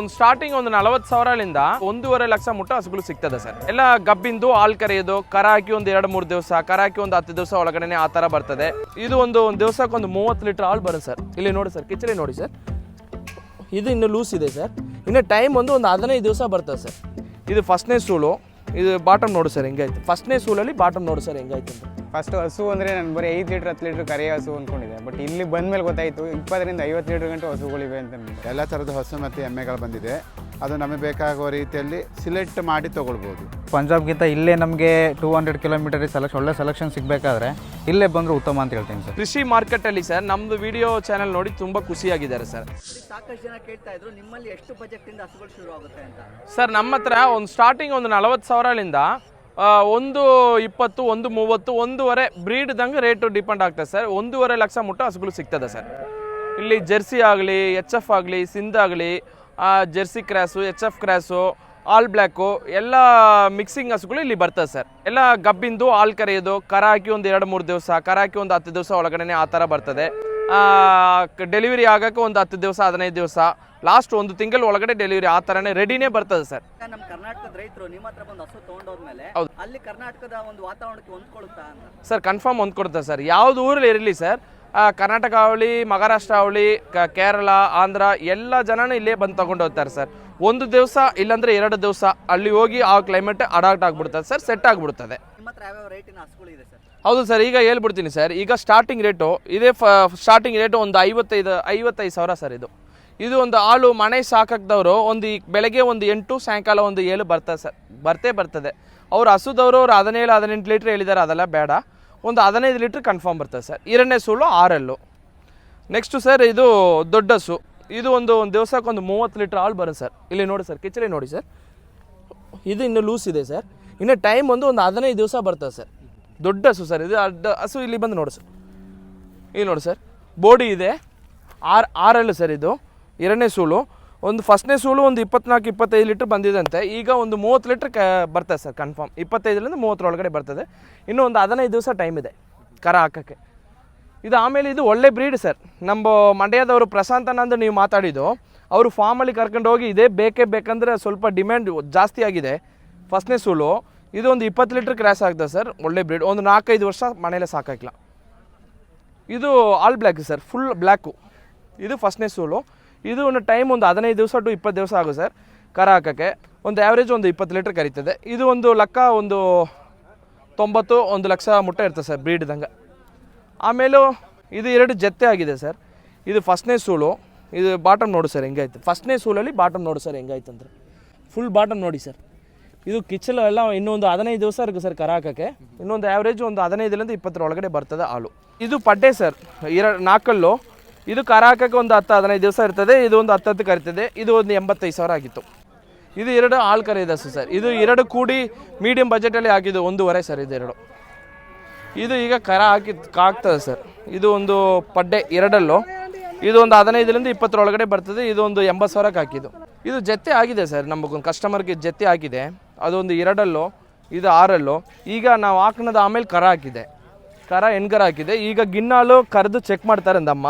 ಒಂದು ಸ್ಟಾರ್ಟಿಂಗ್ ಒಂದು ನಲವತ್ತು ಸಾವಿರಲಿಂದ ಒಂದೂವರೆ ಲಕ್ಷ ಮುಟ್ಟ ಹಸುಗಳು ಸಿಗ್ತದೆ ಸರ್. ಎಲ್ಲ ಗಬ್ಬಿಂದು, ಹಾಲು ಕರೆಯೋದು ಕರ ಹಾಕಿ ಒಂದು ಎರಡು ಮೂರು ದಿವಸ ಕರ ಹಾಕಿ ಒಂದು ಹತ್ತು ದಿವಸ ಒಳಗಡೆ ಆ ಥರ ಬರ್ತದೆ. ಇದು ಒಂದು ಒಂದು ದಿವಸಕ್ಕೆ ಒಂದು ಮೂವತ್ತು ಲೀಟರ್ ಹಾಲು ಬರುತ್ತೆ ಸರ್. ಇಲ್ಲಿ ನೋಡಿ ಸರ್, ಕಿಚಡಿ ನೋಡಿ ಸರ್. ಇದು ಇನ್ನು ಲೂಸ್ ಇದೆ ಸರ್. ಇನ್ನು ಟೈಮ್ ಒಂದು ಒಂದು ಹದಿನೈದು ದಿವಸ ಬರ್ತದೆ ಸರ್. ಇದು ಫಸ್ಟ್ನೇ ಸೂಲು ಇದು ಬಾಟಮ್ ನೋಡು ಸರ್ ಹೆಂಗಾಯ್ತು? ಫಸ್ಟ್ನೇ ಸೂಲಲ್ಲಿ ಬಾಟಮ್ ನೋಡು ಸರ್ ಹೆಂಗಾಯ್ತು ಅಂತ. ಫಸ್ಟ್ ಹಸು ಅಂದರೆ ನಾನು ಬರೀ ಐದು ಲೀಟ್ರ್ ಹತ್ತು ಲೀಟ್ರ್ ಕರೆಯ ಹಸು ಅಂದ್ಕೊಂಡಿದ್ದೆ ಬಟ್ ಇಲ್ಲಿ ಬಂದ ಮೇಲೆ ಗೊತ್ತಾಯಿತು ಇಪ್ಪತ್ತರಿಂದ ಐವತ್ತು ಲೀಟ್ರ್ ಗಂಟೆ ಹಸುಗಳಿವೆ ಅಂತ ನಮ್ಗೆ. ಎಲ್ಲ ಥರದ ಹಸು ಮತ್ತು ಎಮ್ಮೆಗಳು ಬಂದಿದೆ. ಅದು ನಮಗೆ ಬೇಕಾಗುವ ರೀತಿಯಲ್ಲಿ ಸಿಲೆಕ್ಟ್ ಮಾಡಿ ತೊಗೊಳ್ಬೋದು. ಪಂಜಾಬ್ಗಿಂತ ಇಲ್ಲೇ ನಮಗೆ ಟೂ ಹಂಡ್ರೆಡ್ ಕಿಲೋಮೀಟರ್ ಸೆಲೆಕ್ಷನ್ ಒಳ್ಳೆ ಸೆಲೆಕ್ಷನ್ ಸಿಗಬೇಕಾದ್ರೆ ಇಲ್ಲೇ ಬಂದರೆ ಉತ್ತಮ ಅಂತ ಹೇಳ್ತೀನಿ ಸರ್. ಕೃಷಿ ಮಾರ್ಕೆಟಲ್ಲಿ ಸರ್ ನಮ್ಮದು ವಿಡಿಯೋ ಚಾನಲ್ ನೋಡಿ ತುಂಬ ಖುಷಿಯಾಗಿದ್ದಾರೆ ಸರ್. ಸಾಕಷ್ಟು ಜನ ಕೇಳ್ತಾ ಇದ್ರು ನಿಮ್ಮಲ್ಲಿ ಎಷ್ಟು ಬಜೆಟ್ ಇಂದ ಹಸುಗಳು ಶುರು ಆಗುತ್ತೆ ಅಂತ. ಸರ್ ನಮ್ಮ ಹತ್ರ ಒಂದು ಸ್ಟಾರ್ಟಿಂಗ್ ಒಂದು ನಲವತ್ತು ಸಾವಿರಲಿಂದ ಒಂದು ಇಪ್ಪತ್ತು ಒಂದು ಮೂವತ್ತು ಒಂದೂವರೆ ಬ್ರೀಡ್ದಂಗೆ ರೇಟು ಡಿಪೆಂಡ್ ಆಗ್ತದೆ ಸರ್. ಒಂದೂವರೆ ಲಕ್ಷ ಮುಟ್ಟ ಹಸುಗಳು ಸಿಗ್ತದೆ ಸರ್. ಇಲ್ಲಿ ಜೆರ್ಸಿ ಆಗಲಿ ಎಚ್ ಎಫ್ ಆಗಲಿ ಸಿಂಧ್ ಆಗಲಿ Jersey cross H F cross all black ಎಲ್ಲ ಮಿಕ್ಸಿಂಗ್ ಹಸುಗಳು ಇಲ್ಲಿ ಬರ್ತದೆ ಸರ್. ಎಲ್ಲ ಗಬ್ಬಿಂದು ಹಾಲು ಕರೆಯೋದು ಕರ ಹಾಕಿ ಒಂದು ಎರಡು ಮೂರು ದಿವಸ ಕರ ಹಾಕಿ ಒಂದು ಹತ್ತು ದಿವಸ ಒಳಗಡೆ ಆ ಥರ ಬರ್ತದೆ. ಡೆಲಿವರಿ ಆಗೋಕ್ಕೆ ಒಂದು ಹತ್ತು ದಿವಸ ಹದಿನೈದು ದಿವಸ ಲಾಸ್ಟ್ ಒಂದು ತಿಂಗಳ ಒಳಗಡೆ ಡೆಲಿವರಿ ಆ ಥರನೇ ರೆಡಿನೇ ಬರ್ತದೆ ಸರ್. ನಮ್ಮ ಕರ್ನಾಟಕದ ರೈತರು ನಿಮ್ಮ ಹತ್ರ ಬಂದು ಹಸು ತಗೊಂಡೋದ್ಮೇಲೆ. ಅಲ್ಲಿ ಕರ್ನಾಟಕದ ಒಂದು ವಾತಾವರಣಕ್ಕೆ ಹೊಂದ್ಕೊಳುತ್ತಾ ಸರ್ ಕನ್ಫರ್ಮ್ ಹೊಂದ್ಕೊಡ್ತಾರೆ ಸರ್. ಯಾವ್ದು ಊರಲ್ಲಿ ಇರಲಿ ಸರ್ ಕರ್ನಾಟಕ ಅವಳಿ ಮಹಾರಾಷ್ಟ್ರ ಅವಳಿ ಕೇರಳ ಆಂಧ್ರ ಎಲ್ಲ ಜನನೂ ಇಲ್ಲೇ ಬಂದು ತಗೊಂಡು ಹೋಗ್ತಾರೆ ಸರ್. ಒಂದು ದಿವಸ ಇಲ್ಲಾಂದ್ರೆ ಎರಡು ದಿವಸ ಅಲ್ಲಿ ಹೋಗಿ ಆ ಕ್ಲೈಮೇಟ್ ಅಡಾಪ್ಟ್ ಆಗ್ಬಿಡ್ತದೆ ಸರ್ ಸೆಟ್ ಆಗಿಬಿಡ್ತದೆ. ಹೌದು ಸರ್ ಈಗ ಹೇಳ್ಬಿಡ್ತೀನಿ ಸರ್ ಈಗ ಸ್ಟಾರ್ಟಿಂಗ್ ರೇಟು ಇದೇ ಫ ಸ್ಟಾರ್ಟಿಂಗ್ ರೇಟು ಒಂದು ಐವತ್ತೈದು ಐವತ್ತೈದು ಸಾವಿರ ಸರ್ ಇದು. ಇದು ಒಂದು ಹಾಲು ಮನೆ ಸಾಕಾಕ್ದವರು ಒಂದು ಈ ಬೆಳಗ್ಗೆ ಒಂದು ಎಂಟು ಸಾಯಂಕಾಲ ಒಂದು ಏಳು ಬರ್ತದೆ ಸರ್ ಬರ್ತೇ ಬರ್ತದೆ ಅವ್ರು ಹಸುದವರು ಅವ್ರು ಹದಿನೇಳು ಹದಿನೆಂಟು ಲೀಟ್ರ್ ಹೇಳಿದ್ದಾರೆ ಅದೆಲ್ಲ ಬೇಡ. ಒಂದು ಹದಿನೈದು ಲೀಟ್ರ್ ಕನ್ಫರ್ಮ್ ಬರ್ತದೆ ಸರ್. ಎರಡನೇ ಸುಳ್ಳು ಆರಲ್ಲು. ನೆಕ್ಸ್ಟು ಸರ್, ಇದು ದೊಡ್ಡ ಹಸು ಇದು ಒಂದು ಒಂದು ದಿವಸಕ್ಕೆ ಒಂದು ಮೂವತ್ತು ಲೀಟ್ರ್ ಹಾಲು ಬರುತ್ತೆ ಸರ್. ಇಲ್ಲಿ ನೋಡಿ ಸರ್ ಕಿಚಡಿ ನೋಡಿ ಸರ್. ಇದು ಇನ್ನೂ ಲೂಸ್ ಇದೆ ಸರ್. ಇನ್ನು ಟೈಮ್ ಒಂದು ಒಂದು ಹದಿನೈದು ದಿವಸ ಬರ್ತದೆ ಸರ್. ದೊಡ್ಡ ಹಸು ಸರ್, ಇದು ಅಡ್ಡ ಹಸು ಇಲ್ಲಿ ಬಂದು ನೋಡಿ ಸರ್. ಇಲ್ಲಿ ನೋಡಿ ಸರ್. ಬೋಡಿ ಇದೆ. ಆರ್, ಆರಲ್ಲು ಸರ್ ಇದು. ಎರಡನೇ ಸೂಲು ಒಂದು ಫಸ್ಟ್ನೇ ಸೂಳು ಒಂದು ಇಪ್ಪತ್ನಾಲ್ಕು, ಇಪ್ಪತ್ತೈದು ಲೀಟ್ರ್ ಬಂದಿದಂತೆ. ಈಗ ಒಂದು ಮೂವತ್ತು ಲೀಟ್ರ್ ಕ ಬರ್ತದೆ ಸರ್ ಕನ್ಫರ್ಮ್ ಇಪ್ಪತ್ತೈದರಿಂದ ಮೂವತ್ತರೊಳಗಡೆ ಬರ್ತದೆ. ಇನ್ನೂ ಒಂದು ಹದಿನೈದು ದಿವಸ ಟೈಮ್ ಇದೆ ಕರ ಹಾಕೋಕ್ಕೆ. ಇದು ಆಮೇಲೆ ಇದು ಒಳ್ಳೆ ಬ್ರೀಡ್ ಸರ್. ನಮ್ಮ ಮಂಡ್ಯದವರು ಪ್ರಶಾಂತ್ ಅನ್ನಂದು ನೀವು ಮಾತಾಡಿದ್ದು, ಅವರು ಫಾರ್ಮಲ್ಲಿ ಕರ್ಕೊಂಡು ಹೋಗಿ ಇದೇ ಬೇಕೇ ಬೇಕಂದರೆ ಸ್ವಲ್ಪ ಡಿಮ್ಯಾಂಡ್ ಜಾಸ್ತಿ ಆಗಿದೆ. ಫಸ್ಟ್ನೇ ಸೂಲು ಇದು ಒಂದು ಇಪ್ಪತ್ತು ಲೀಟ್ರ್ ಕ್ರಾಸ್ ಆಗ್ತದೆ ಸರ್, ಒಳ್ಳೆ ಬ್ರೀಡ್ ಒಂದು ನಾಲ್ಕೈದು ವರ್ಷ ಮನೇಲೆ ಸಾಕಾಗಿಲ್ಲ ಇದು all black sir full black ಇದು ಫಸ್ಟ್ನೇ ಸೂಲು ಇದು ಒಂದು ಟೈಮ್ ಒಂದು ಹದಿನೈದು ದಿವಸ ಟು ಇಪ್ಪತ್ತು ದಿವಸ ಆಗುತ್ತೆ ಸರ್, ಕರ ಹಾಕೋಕ್ಕೆ. ಒಂದು ಆ್ಯಾವ್ರೇಜ್ ಒಂದು ಇಪ್ಪತ್ತು ಲೀಟ್ರ್ ಕರೀತದೆ. ಇದು ಒಂದು ಲೆಕ್ಕ ಒಂದು ತೊಂಬತ್ತು, ಒಂದು ಲಕ್ಷ ಮುಟ್ಟ ಇರ್ತದೆ ಸರ್ ಬ್ರೀಡ್ದಂಗೆ ಆಮೇಲೂ ಇದು ಎರಡು ಜತ್ತೆ ಆಗಿದೆ ಸರ್. ಇದು ಫಸ್ಟ್ನೇ ಸೂಳು. ಇದು ಬಾಟಮ್ ನೋಡು ಸರ್ ಹೆಂಗಾಯ್ತು ಫಸ್ಟ್ನೇ ಸೂಲಲ್ಲಿ ಬಾಟಮ್ ನೋಡು ಸರ್ ಹೆಂಗಾಯ್ತು ಅಂದರೆ ಫುಲ್ ಬಾಟಮ್ ನೋಡಿ ಸರ್. ಇದು ಕಿಚ್ಚಲು ಎಲ್ಲ ಇನ್ನೊಂದು ಹದಿನೈದು ದಿವಸ ಇರುತ್ತೆ ಸರ್, ಕರ ಹಾಕೋಕ್ಕೆ. ಇನ್ನೊಂದು ಆ್ಯಾವ್ರೇಜ್ ಒಂದು ಹದಿನೈದರಿಂದ ಇಪ್ಪತ್ತರ ಒಳಗಡೆ ಬರ್ತದೆ ಹಾಲು. ಇದು ಪಡ್ಡೆ ಸರ್ ಎರಡು ನಾಲ್ಕಲ್ಲು. ಇದು ಕರ ಹಾಕೋಕ್ಕೆ ಒಂದು ಹತ್ತು ಹದಿನೈದು ದಿವಸ ಇರ್ತದೆ, ಇದು ಒಂದು ಹತ್ತತ್ತು ಹತ್ತು ಕರಿತದೆ ಇದು ಒಂದು ಎಂಬತ್ತೈದು ಸಾವಿರ ಆಗಿತ್ತು. ಇದು ಎರಡು ಆಳು ಕರೆ ಇದೆ ಸರ್, ಇದು ಎರಡು ಕೂಡಿ ಮೀಡಿಯಮ್ ಬಜೆಟಲ್ಲಿ ಹಾಕಿದ್ದು ಒಂದೂವರೆ ಸರ್ ಇದು ಎರಡು. ಇದು ಈಗ ಕರ ಹಾಕಿ ಆಗ್ತದೆ ಸರ್, ಇದು ಒಂದು ಪಡ್ಡೆ ಎರಡಲ್ಲೂ, ಇದು ಒಂದು ಹದಿನೈದರಿಂದ ಇಪ್ಪತ್ತರೊಳಗಡೆ ಬರ್ತದೆ, ಇದು ಒಂದು ಎಂಬತ್ತು ಸಾವಿರಕ್ಕೆ ಹಾಕಿದ್ದು. ಇದು ಜತೆ ಆಗಿದೆ ಸರ್, ನಮಗೊಂದು ಕಸ್ಟಮರ್ಗೆ ಜೊತೆ ಆಗಿದೆ, ಅದೊಂದು ಎರಡಲ್ಲೋ, ಇದು ಆರಲ್ಲೂ, ಈಗ ನಾವು ಹಾಕ್ನದ ಆಮೇಲೆ ಕರ ಹಾಕಿದೆ. ಕರ ಎಣ್ಗರ ಹಾಕಿದೆ, ಈಗ ಗಿನ್ನಾಲು ಕರೆದು ಚೆಕ್ ಮಾಡ್ತಾರೆ ಅಂದಮ್ಮ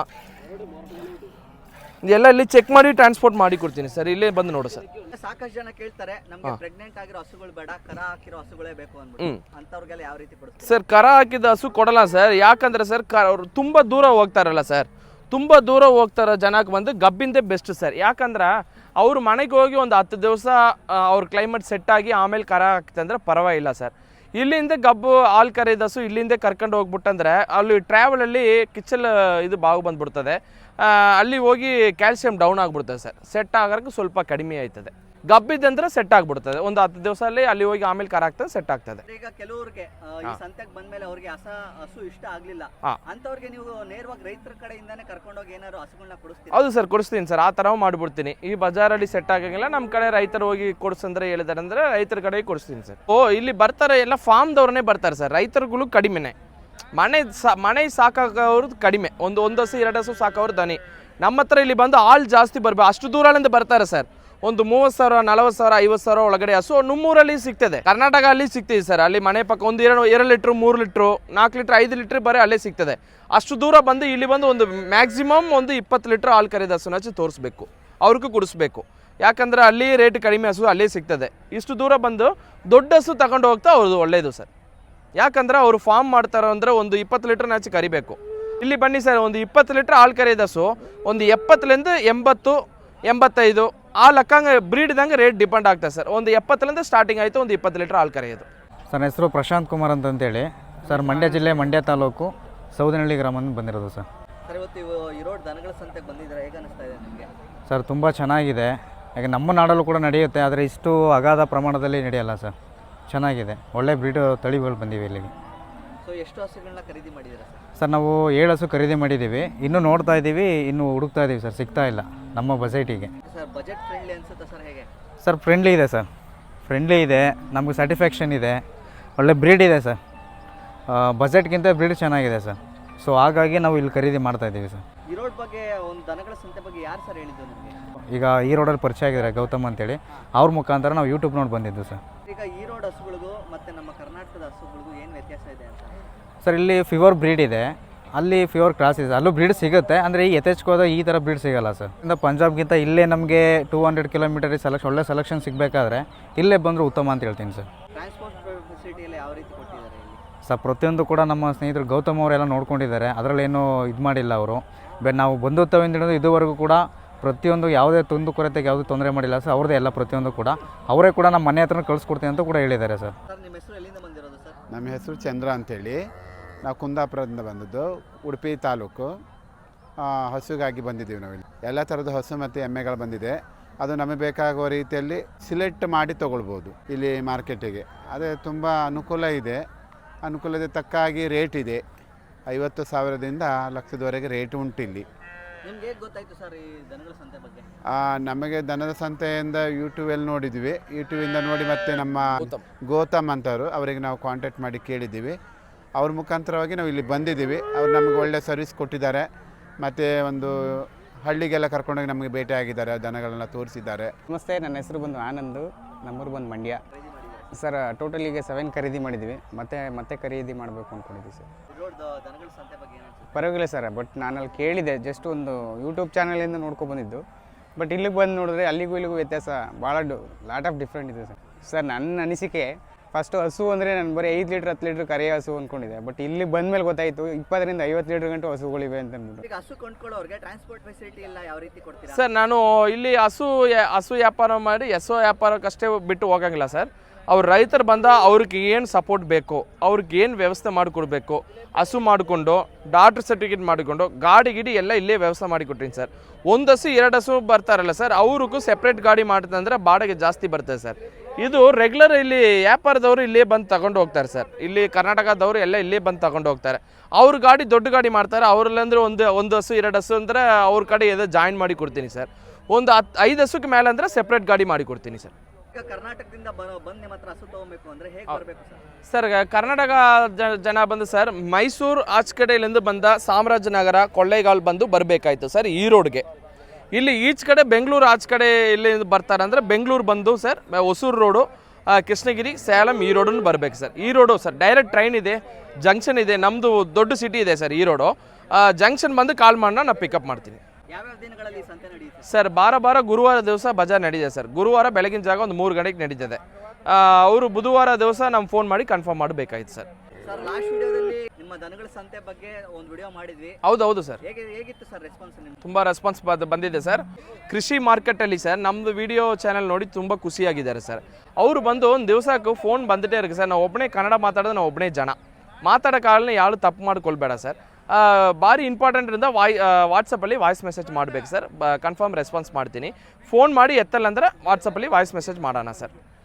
ಎಲ್ಲ ಇಲ್ಲಿ ಚೆಕ್ ಮಾಡಿ ಟ್ರಾನ್ಸ್ಪೋರ್ಟ್ ಮಾಡಿ ಕೊಡ್ತೀನಿ ಸರ್. ಇಲ್ಲೇ ಬಂದು ನೋಡು ಸರ್. ಸಾಕಷ್ಟು ಜನ ಕೇಳ್ತಾರೆ ನಮ್ಗೆ ಪ್ರೆಗ್ನೆಂಟ್ ಆಗಿರೋ ಹಸುಗಳು ಬೇಡ ಕರ ಹಾಕಿರೋ ಹಸುಗಳೇ ಬೇಕು ಅಂದ್ಬಿಟ್ಟು. ಅಂತವ್ರಿಗೆಲ್ಲ ಯಾವ ರೀತಿ ಕೊಡ್ತೀವಿ ಸರ್ ಕರ ಹಾಕಿದ ಹಸು ಕೊಡಲ್ಲ ಸರ್. ಯಾಕಂದ್ರೆ ಸರ್ ಕ ಅವ್ರು ತುಂಬ ದೂರ ಹೋಗ್ತಾರಲ್ಲ ಸರ್. ತುಂಬ ದೂರ ಹೋಗ್ತಾರ ಜನಕ್ಕೆ ಬಂದು ಗಬ್ಬಿಂದೇ ಬೆಸ್ಟ್ ಸರ್. ಯಾಕಂದ್ರೆ ಅವ್ರ ಮನೆಗೆ ಹೋಗಿ ಒಂದು ಹತ್ತು ದಿವಸ ಅವ್ರ ಕ್ಲೈಮೇಟ್ ಸೆಟ್ ಆಗಿ ಆಮೇಲೆ ಕರ ಹಾಕ್ತಂದ್ರೆ ಪರವಾಗಿಲ್ಲ ಸರ್. ಇಲ್ಲಿಂದ ಗಬ್ಬು ಹಾಲು ಕರೆದ ಹಸು ಇಲ್ಲಿಂದ ಕರ್ಕೊಂಡು ಹೋಗ್ಬಿಟ್ಟಂದ್ರೆ ಅಲ್ಲಿ ಟ್ರಾವೆಲಲ್ಲಿ ಕಿಚ್ಚಲ್ ಇದು ಬಾವು ಬಂದ್ಬಿಡ್ತದೆ. ಅಲ್ಲಿ ಹೋಗಿ ಕ್ಯಾಲ್ಸಿಯಂ ಡೌನ್ ಆಗಿಬಿಡ್ತದೆ ಸರ್. ಸೆಟ್ ಆಗೋಕ್ಕೆ ಸ್ವಲ್ಪ ಕಡಿಮೆ ಆಯ್ತದೆ. ಗಬ್ಬಿದ್ದಂದ್ರೆ ಸೆಟ್ ಆಗ್ಬಿಡ್ತದೆ ಒಂದು ಹತ್ತು ದಿವಸ ಅಲ್ಲಿ ಅಲ್ಲಿ ಹೋಗಿ ಆಮೇಲೆ ಕರ ಆಗ್ತದೆ ಸೆಟ್ ಆಗ್ತದೆ. ಈಗ ಕೆಲವರಿಗೆ ಈ ಸಂತೆಗೆ ಬಂದ್ಮೇಲೆ ಅವ್ರಿಗೆ ಹಸ ಹಸು ಇಷ್ಟ ಆಗ್ಲಿಲ್ಲ. ಅಂತವ್ರಿಗೆ ನೀವು ನೇರವಾಗಿ ರೈತರ ಕಡೆಯಿಂದಾನೇ ಕರ್ಕೊಂಡೋಗಿ ಏನಾದ್ರು ಹಸುಗಳನ್ನ ಕೊಡಿಸ್ತೀವಿ ಹೌದು ಸರ್ ಕೊಡಿಸ್ತೀನಿ ಸರ್. ಆ ತರ ಮಾಡ್ಬಿಡ್ತೀನಿ. ಈ ಬಜಾರಲ್ಲಿ ಸೆಟ್ ಆಗಂಗಿಲ್ಲ. ನಮ್ಮ ಕಡೆ ರೈತರು ಹೋಗಿ ಕೊಡ್ಸಂದ್ರೆ ಹೇಳಿದಾರೆ ಅಂದ್ರೆ ರೈತರ ಕಡೆ ಕೊಡಿಸ್ತೀನಿ ಸರ್. ಓ ಇಲ್ಲಿ ಬರ್ತಾರೆ ಎಲ್ಲ ಫಾರ್ಮ್ದವ್ರನ್ನೇ ಬರ್ತಾರೆ ಸರ್. ರೈತರುಗಳು ಕಡಿಮೆನೆ. ಮನೆ ಸಾ, ಮನೆ ಸಾಕಾಗೋರ್ದು ಕಡಿಮೆ. ಒಂದು ಒಂದು ಹಸು ಎರಡು ಹಸು ಸಾಕೋರು ದನಿ. ನಮ್ಮ ಹತ್ರ ಇಲ್ಲಿ ಬಂದು ಆಳು ಜಾಸ್ತಿ ಬರಬೇಕು ಅಷ್ಟು ದೂರದಿಂದ ಬರ್ತಾರೆ ಸರ್. ಒಂದು ಮೂವತ್ತು ಸಾವಿರ, ನಲವತ್ತು ಸಾವಿರ, ಐವತ್ತು ಸಾವಿರ ಒಳಗಡೆ. ಹಸು ನಮ್ಮೂರಲ್ಲಿ ಸಿಗ್ತದೆ. ಕರ್ನಾಟಕ ಅಲ್ಲಿ ಸಿಗ್ತದೆ ಸರ್. ಅಲ್ಲಿ ಮನೆ ಪಕ್ಕ ಒಂದು ಎರಡು ಎರಡು ಲೀಟ್ರು, ಮೂರು ಲೀಟ್ರು, ನಾಲ್ಕು ಲೀಟ್ರ್, ಐದು ಲೀಟ್ರ್ ಬರೀ ಅಲ್ಲೇ ಸಿಗ್ತದೆ. ಅಷ್ಟು ದೂರ ಬಂದು ಇಲ್ಲಿ ಬಂದು ಒಂದು ಮ್ಯಾಕ್ಸಿಮಮ್ ಒಂದು ಇಪ್ಪತ್ತು ಲೀಟ್ರ್ ಹಾಲು ಕರೆದ ಹಸುನ ಹಚ್ಚಿ ತೋರಿಸ್ಬೇಕು. ಅವ್ರಿಗೂ ಕುಡಿಸ್ಬೇಕು. ಯಾಕಂದ್ರೆ ಅಲ್ಲಿ ರೇಟ್ ಕಡಿಮೆ ಹಸು ಅಲ್ಲೇ ಸಿಗ್ತದೆ. ಇಷ್ಟು ದೂರ ಬಂದು ದೊಡ್ಡ ಹಸು ತಗೊಂಡು ಹೋಗ್ತಾ ಅವ್ರದ್ದು ಒಳ್ಳೇದು ಸರ್. ಯಾಕಂದ್ರೆ ಅವರು ಫಾರ್ಮ್ ಮಾಡ್ತಾರೋ ಅಂದರೆ ಒಂದು ಇಪ್ಪತ್ತು ಲೀಟ್ರ್ ನಾಚಿ ಕರಿಬೇಕು. ಇಲ್ಲಿ ಬನ್ನಿ ಸರ್ ಒಂದು ಇಪ್ಪತ್ತು ಲೀಟ್ರ್ ಹಾಲು ಕರೆಯೋದು ಹಸು ಒಂದು ಎಪ್ಪತ್ತರಿಂದ ಎಂಬತ್ತು ಎಂಬತ್ತೈದು ಆ ಲೆಕ್ಕಂಗೆ ಬ್ರೀಡ್ದಂಗೆ ರೇಟ್ ಡಿಪೆಂಡ್ ಆಗ್ತದೆ ಸರ್. ಒಂದು ಎಪ್ಪತ್ತರಿಂದ ಸ್ಟಾರ್ಟಿಂಗ್ ಆಯಿತು ಒಂದು ಇಪ್ಪತ್ತು ಲೀಟ್ರ್ ಹಾಲು ಕರೆಯೋದು. ಸರ್ ನನ್ನ ಹೆಸರು ಪ್ರಶಾಂತ್ ಕುಮಾರ್ ಅಂತಂತೇಳಿ. ಸರ್ ಮಂಡ್ಯ ಜಿಲ್ಲೆ ಮಂಡ್ಯ ತಾಲೂಕು ಸೌದನಹಳ್ಳಿ ಗ್ರಾಮದಿಂದ ಬಂದಿರೋದು ಸರ್. ಸರ್ ಇವತ್ತು ಇವು ಇರೋಡ್ ದನಗಳ ಸಂತೆಗೆ ಬಂದಿದ್ದೀರಾ? ಹೇಗೆ ಅನಿಸ್ತಾ ಇದೆ ನಿಮಗೆ? ಸರ್ ತುಂಬ ಚೆನ್ನಾಗಿದೆ. ಯಾಕೆ ನಮ್ಮ ನಾಡಲ್ಲೂ ಕೂಡ ನಡೆಯುತ್ತೆ ಆದರೆ ಇಷ್ಟು ಅಗಾಧ ಪ್ರಮಾಣದಲ್ಲಿ ನಡೆಯಲ್ಲ ಸರ್. ಚೆನ್ನಾಗಿದೆ. ಒಳ್ಳೆ ಬ್ರೀಡ್ ತಳಿಗಳು ಬಂದಿವೆ ಇಲ್ಲಿಗೆ. ಸೊ ಎಷ್ಟು ಹಸುಗಳನ್ನ ಖರೀದಿ ಮಾಡಿದ್ದೀರಾ ಸರ್? ಸರ್ ನಾವು ಏಳು ಹಸು ಖರೀದಿ ಮಾಡಿದ್ದೀವಿ. ಇನ್ನೂ ನೋಡ್ತಾ ಇದ್ದೀವಿ ಇನ್ನೂ ಹುಡುಕ್ತಾ ಇದ್ದೀವಿ ಸರ್ ಸಿಗ್ತಾ ಇಲ್ಲ ನಮ್ಮ ಬಜೆಟಿಗೆ. ಸರ್ ಬಜೆಟ್ ಫ್ರೆಂಡ್ಲಿ ಅನ್ಸುತ್ತಾ ಸರ್ ಹೇಗೆ? ಸರ್ ಫ್ರೆಂಡ್ಲಿ ಇದೆ ಸರ್. ಫ್ರೆಂಡ್ಲಿ ಇದೆ ನಮಗೆ ಸ್ಯಾಟಿಸ್ಫ್ಯಾಕ್ಷನ್ ಇದೆ. ಒಳ್ಳೆ ಬ್ರೀಡ್ ಇದೆ ಸರ್. ಬಜೆಟ್ಗಿಂತ ಬ್ರೀಡ್ ಚೆನ್ನಾಗಿದೆ ಸರ್. ಸೊ ಹಾಗಾಗಿ ನಾವು ಇಲ್ಲಿ ಖರೀದಿ ಮಾಡ್ತಾ ಇದ್ದೀವಿ ಸರ್. ಇರೋಡ್ ಬಗ್ಗೆ ಒಂದು ದನಗಳ ಸಂತೆ ಬಗ್ಗೆ ಯಾರು ಸರ್ ಹೇಳಿದ್ದು ನಿಮಗೆ? ಈಗ ಈ ರೋಡಲ್ಲಿ ಪರಿಚಯ ಆಗಿದ್ದಾರೆ ಗೌತಮ್ ಅಂತೇಳಿ. ಅವ್ರ ಮುಖಾಂತರ ನಾವು ಯೂಟ್ಯೂಬ್ ನೋಡಿ ಬಂದಿದ್ದು ಸರ್. ಈಗ ಈ ರೋಡ್ ಹಸುಗಳಿಗೂ ಮತ್ತೆ ನಮ್ಮ ಕರ್ನಾಟಕದ ಹಸುಗಳಿಗೂ ಏನು ವ್ಯತ್ಯಾಸ ಇದೆ ಅಂತ? ಸರ್ ಇಲ್ಲಿ ಫಿವರ್ ಬ್ರೀಡ್ ಇದೆ. ಅಲ್ಲಿ ಫಿವರ್ ಕ್ರಾಸ್ ಇದೆ. ಅಲ್ಲೂ ಬ್ರೀಡ್ ಸಿಗುತ್ತೆ. ಅಂದರೆ ಈ ಯಥೇಚ್ಕೋದ ಈ ಥರ ಬ್ರೀಡ್ ಸಿಗಲ್ಲ ಸರ್. ಇಂದ ಪಂಜಾಬ್ಗಿಂತ ಇಲ್ಲೇ ನಮಗೆ ಟೂ ಹಂಡ್ರೆಡ್ ಕಿಲೋಮೀಟರ್ ಸೆಲೆಕ್ಷನ್ ಒಳ್ಳೆ ಸೆಲೆಕ್ಷನ್ ಸಿಗಬೇಕಾದ್ರೆ ಇಲ್ಲೇ ಬಂದರೂ ಉತ್ತಮ ಅಂತ ಹೇಳ್ತೀನಿ ಸರ್. ಟ್ರಾನ್ಸ್ಪೋರ್ಟ್ ಫೆಸಿಲಿಟಿಯಲ್ಲಿ ಯಾವ ರೀತಿ ಕೊಟ್ಟಿದ್ದಾರೆ ಸರ್ ಪ್ರತಿಯೊಂದು ಕೂಡ ನಮ್ಮ ಸ್ನೇಹಿತರು ಗೌತಮ್ ಅವರೆಲ್ಲ ನೋಡ್ಕೊಂಡಿದ್ದಾರೆ. ಅದರಲ್ಲೇನು ಇದು ಮಾಡಿಲ್ಲ ಅವರು. ಬಟ್ ನಾವು ಬಂಧುತ್ವದಿಂದ ಹಿಡಿದು ಇದುವರೆಗೂ ಕೂಡ ಪ್ರತಿಯೊಂದು ಯಾವುದೇ ತುಂದು ಕೊರತೆಗೆ ಯಾವುದೇ ತೊಂದರೆ ಮಾಡಿಲ್ಲ ಸರ್. ಅವ್ರದ್ದೇ ಎಲ್ಲ ಪ್ರತಿಯೊಂದು ಕೂಡ. ಅವರೇ ಕೂಡ ನಮ್ಮ ಮನೆ ಹತ್ರ ಕಳಿಸ್ಕೊಡ್ತೀನಿ ಅಂತ ಕೂಡ ಹೇಳಿದ್ದಾರೆ ಸರ್. ಸರ್ ನಿಮ್ಮ ಹೆಸರು ಎಲ್ಲಿಂದ ಬಂದಿರೋದು ಸರ್? ನಮ್ಮ ಹೆಸರು ಚಂದ್ರ ಅಂತೇಳಿ. ನಾವು ಕುಂದಾಪುರದಿಂದ ಬಂದದ್ದು ಉಡುಪಿ ತಾಲೂಕು. ಆ, ಹಸುಗಾಗಿ ಬಂದಿದ್ದೀವಿ ನಾವಿಲ್ಲಿ. ಎಲ್ಲ ಥರದ ಹಸು ಮತ್ತು ಎಮ್ಮೆಗಳು ಬಂದಿದೆ. ಅದು ನಮಗೆ ಬೇಕಾಗುವ ರೀತಿಯಲ್ಲಿ ಸಿಲೆಕ್ಟ್ ಮಾಡಿ ತೊಗೊಳ್ಬೋದು ಇಲ್ಲಿ ಮಾರ್ಕೆಟಿಗೆ. ಅದೇ ತುಂಬ ಅನುಕೂಲ ಇದೆ. ಅನುಕೂಲದ ತಕ್ಕ ಹಾಗೆ ರೇಟ್ ಇದೆ. ಐವತ್ತು ಸಾವಿರದಿಂದ ಲಕ್ಷದವರೆಗೆ ರೇಟ್ ಉಂಟು ಇಲ್ಲಿ ನಿಮ್ಗೆ ಹೇಗೆ ಗೊತ್ತಾಯ್ತು ಸರ್ ಈ ದನಗಳ ಸಂತೆ ಬಗ್ಗೆ? ಆ, ನಮಗೆ ದನದ ಸಂತೆಯಿಂದ ಯೂಟ್ಯೂಬಲ್ಲಿ ನೋಡಿದ್ವಿ. ಯೂಟ್ಯೂಬಿಂದ ನೋಡಿ ಮತ್ತೆ ನಮ್ಮ ಗೌತಮ್. ಅಂತವರು ಅವರಿಗೆ ನಾವು ಕಾಂಟ್ಯಾಕ್ಟ್ ಮಾಡಿ ಕೇಳಿದ್ದೀವಿ. ಅವ್ರ ಮುಖಾಂತರವಾಗಿ ನಾವು ಇಲ್ಲಿ ಬಂದಿದ್ದೀವಿ. ಅವ್ರು ನಮಗೆ ಒಳ್ಳೆ ಸರ್ವಿಸ್ ಕೊಟ್ಟಿದ್ದಾರೆ. ಮತ್ತು ಒಂದು ಹಳ್ಳಿಗೆಲ್ಲ ಕರ್ಕೊಂಡೋಗಿ ನಮಗೆ ಭೇಟಿ ಆಗಿದ್ದಾರೆ. ದನಗಳನ್ನ ತೋರಿಸಿದ್ದಾರೆ. ನಮಸ್ತೆ ನನ್ನ ಹೆಸರು ಬಂದು ಆನಂದ್. ನಮ್ಮೂರು ಬಂದು ಮಂಡ್ಯ. ಸರ್ ಟೋಟಲ್ ಈಗ ಸೆವೆನ್ ಖರೀದಿ ಮಾಡಿದ್ವಿ. ಮತ್ತೆ ಮತ್ತೆ ಖರೀದಿ ಮಾಡಬೇಕು ಅಂದ್ಕೊಂಡಿದ್ವಿ ಸರ್. ಪರವಾಗಿಲ್ಲ ಸರ್ ಬಟ್ ನಾನು ಅಲ್ಲಿ ಕೇಳಿದೆ ಜಸ್ಟ್ ಒಂದು ಯೂಟ್ಯೂಬ್ ಚಾನಲಿಂದ ನೋಡ್ಕೊಂಡು ಬಂದಿದ್ದು. ಬಟ್ ಇಲ್ಲಿಗೆ ಬಂದು ನೋಡಿದ್ರೆ ಅಲ್ಲಿಗೂ ಇಲ್ಲಿಗೂ ವ್ಯತ್ಯಾಸ ಭಾಳ ಲಾಟ್ ಆಫ್ ಡಿಫ್ರೆಂಟ್ ಇದೆ ಸರ್. ಸರ್ ನನ್ನ ಅನಿಸಿಕೆ ಫಸ್ಟು ಹಸು ಅಂದರೆ ನಾನು ಬರೀ ಐದು ಲೀಟ್ರ್ ಹತ್ತು ಲೀಟ್ರ್ ಕರೆಯೋ ಹಸು ಅಂದ್ಕೊಂಡಿದ್ದೆ ಬಟ್ ಇಲ್ಲಿ ಬಂದ ಮೇಲೆ ಗೊತ್ತಾಯಿತು ಇಪ್ಪತ್ತರಿಂದ ಐವತ್ತು ಲೀಟ್ರ್ ಗಂಟು ಹಸುಗಳಿವೆ ಅಂತ ಅಂದ್ಬಿಟ್ಟು. ಹಸು ಕೊಂಡ್ಕೊಳ್ಳೋರಿಗೆ ಟ್ರಾನ್ಸ್ಪೋರ್ಟ್ ಫೆಸಿಲಿಟಿ ಎಲ್ಲ ಯಾವ ರೀತಿ ಕೊಡ್ತೀರಾ? ಸರ್ ನಾನು ಇಲ್ಲಿ ಹಸು ಯಾ- ಹಸು ವ್ಯಾಪಾರ ಮಾಡಿ ಎಸೋ ವ್ಯಾಪಾರಕ್ಕಷ್ಟೇ ಬಿಟ್ಟು ಹೋಗಂಗಿಲ್ಲ ಸರ್. ಅವ್ರು ರೈತರು ಬಂದ ಅವ್ರಿಗೆ ಏನು ಸಪೋರ್ಟ್ ಬೇಕು, ಅವ್ರಿಗೆ ಏನು ವ್ಯವಸ್ಥೆ ಮಾಡಿಕೊಡ್ಬೇಕು, ಹಸು ಮಾಡಿಕೊಂಡು ಡಾಕ್ಟ್ರ್ ಸರ್ಟಿಫಿಕೇಟ್ ಮಾಡಿಕೊಂಡು, ಗಾಡಿ ಗಿಡಿ ಎಲ್ಲ ಇಲ್ಲೇ ವ್ಯವಸ್ಥೆ ಮಾಡಿಕೊಟ್ಟಿನಿ ಸರ್. ಒಂದು ಹಸು, ಎರಡು ಹಸು ಬರ್ತಾರಲ್ಲ ಸರ್, ಅವ್ರಿಗೂ ಸೆಪ್ರೇಟ್ ಗಾಡಿ ಮಾಡಿದಂದ್ರೆ ಬಾಡಿಗೆ ಜಾಸ್ತಿ ಬರ್ತದೆ ಸರ್. ಇದು ರೆಗ್ಯುಲರ್ ಇಲ್ಲಿ ವ್ಯಾಪಾರದವರು ಇಲ್ಲೇ ಬಂದು ತಗೊಂಡು ಹೋಗ್ತಾರೆ ಸರ್. ಇಲ್ಲಿ ಕರ್ನಾಟಕದವರು ಎಲ್ಲ ಇಲ್ಲೇ ಬಂದು ತಗೊಂಡು ಹೋಗ್ತಾರೆ. ಅವ್ರ ಗಾಡಿ ದೊಡ್ಡ ಗಾಡಿ ಮಾಡ್ತಾರೆ ಅವ್ರಲ್ಲಂದ್ರೆ ಒಂದು ಒಂದು ಹಸು, ಎರಡು ಹಸು ಅಂದರೆ ಅವ್ರ ಕಡೆ ಏನೋ ಜಾಯಿನ್ ಮಾಡಿ ಕೊಡ್ತೀನಿ ಸರ್. ಒಂದು ಹತ್ತು ಐದು ಹಸುಕ್ಕೆ ಮೇಲೆ ಅಂದರೆ ಸೆಪ್ರೇಟ್ ಗಾಡಿ ಮಾಡಿ ಕೊಡ್ತೀನಿ ಸರ್. ಕರ್ನಾಟಕದಿಂದ ಬಂದು ನಿಮ್ಮ ಹತ್ರ ಹಸು ತಗೋಬೇಕು ಅಂದ್ರೆ ಹೇಗೆ ಬರಬೇಕು ಸರ್? ಸರ್ ಕರ್ನಾಟಕ ಜನ ಬಂದು ಸರ್ ಮೈಸೂರು ಆಚೆ ಕಡೆಯಿಂದ ಬಂದ ಚಾಮರಾಜನಗರ ಕೊಳ್ಳೇಗಾಲ್ ಬಂದು ಬರಬೇಕಾಯ್ತು ಸರ್ ಈ ರೋಡ್ಗೆ. ಇಲ್ಲಿ ಈಚ್ ಕಡೆ ಬೆಂಗಳೂರು ಆಚೆ ಕಡೆ ಇಲ್ಲಿ ಬರ್ತಾರೆ ಅಂದರೆ ಬೆಂಗಳೂರು ಬಂದು ಸರ್ ಹೊಸೂರು ರೋಡು ಕೃಷ್ಣಗಿರಿ ಸೇಲಂ ಈ ರೋಡನ್ನು ಬರಬೇಕು ಸರ್. ಈ ರೋಡು ಸರ್ ಡೈರೆಕ್ಟ್ ಟ್ರೈನ್ ಇದೆ ಜಂಕ್ಷನ್ ಇದೆ ನಮ್ಮದು ದೊಡ್ಡ ಸಿಟಿ ಇದೆ ಸರ್ ಈ ರೋಡು. ಜಂಕ್ಷನ್ ಬಂದು ಕಾಲ್ ಮಾಡೋಣ ನಾನು ಪಿಕಪ್ ಮಾಡ್ತೀನಿ. ಸರ್ ಬಾರ ಬಾರ ಗುರುವಾರ ದಿವಸ ಬಜಾರ್ ನಡೀತದೆ ಸರ್. ಗುರುವಾರ ಬೆಳಗಿನ ಜಾಗ ಒಂದು ಮೂರು ಗಂಟೆಗೆ ನಡೀತದೆ. ಅವರು ಬುಧವಾರ ದಿವಸ ನಮ್ಮ ಫೋನ್ ಮಾಡಿ ಕನ್ಫರ್ಮ್ ಮಾಡಬೇಕಾಯ್ತು ಸರ್. ಸರ್ ಹೌದು ಹೌದು ಸರ್. ರೆಸ್ಪಾನ್ಸ್ ತುಂಬ ಬಂದಿದೆ ಸರ್. ಕೃಷಿ ಮಾರ್ಕೆಟ್ ಅಲ್ಲಿ ಸರ್ ನಮ್ದು ವಿಡಿಯೋ ಚಾನಲ್ ನೋಡಿ ತುಂಬ ಖುಷಿಯಾಗಿದ್ದಾರೆ ಸರ್. ಅವರು ಬಂದು ಒಂದು ದಿವಸಕ್ಕೂ ಫೋನ್ ಬಂದಿಟ್ಟೇ ಇருக்கு ಸರ್. ನಾವು ಒಬ್ಬನೇ ಕನ್ನಡ ಮಾತಾಡೋದು ನಾವು ಒಬ್ಬನೇ ಜನ. ಮಾತಾಡೋ ಕಾರಣ ಯಾರು ತಪ್ಪು ಮಾಡ್ಕೊಳ್ಬೇಡ ಸರ್. ಆ, ಇಂಪಾರ್ಟೆಂಟ್ ಇಂದ ವಾಯ್ ವಾಟ್ಸಪ್ಪಲ್ಲಿ ವಾಯ್ಸ್ ಮೆಸೇಜ್ ಮಾಡಬೇಕು ಸರ್ ಕನ್ಫರ್ಮ್ ರೆಸ್ಪಾನ್ಸ್ ಮಾಡ್ತೀನಿ. ಫೋನ್ ಮಾಡಿ ಎತ್ತಲ್ಲ ಅಂದರೆ ವಾಟ್ಸಪ್ಪಲ್ಲಿ ವಾಯ್ಸ್ ಮೆಸೇಜ್ ಮಾಡೋಣ ಸರ್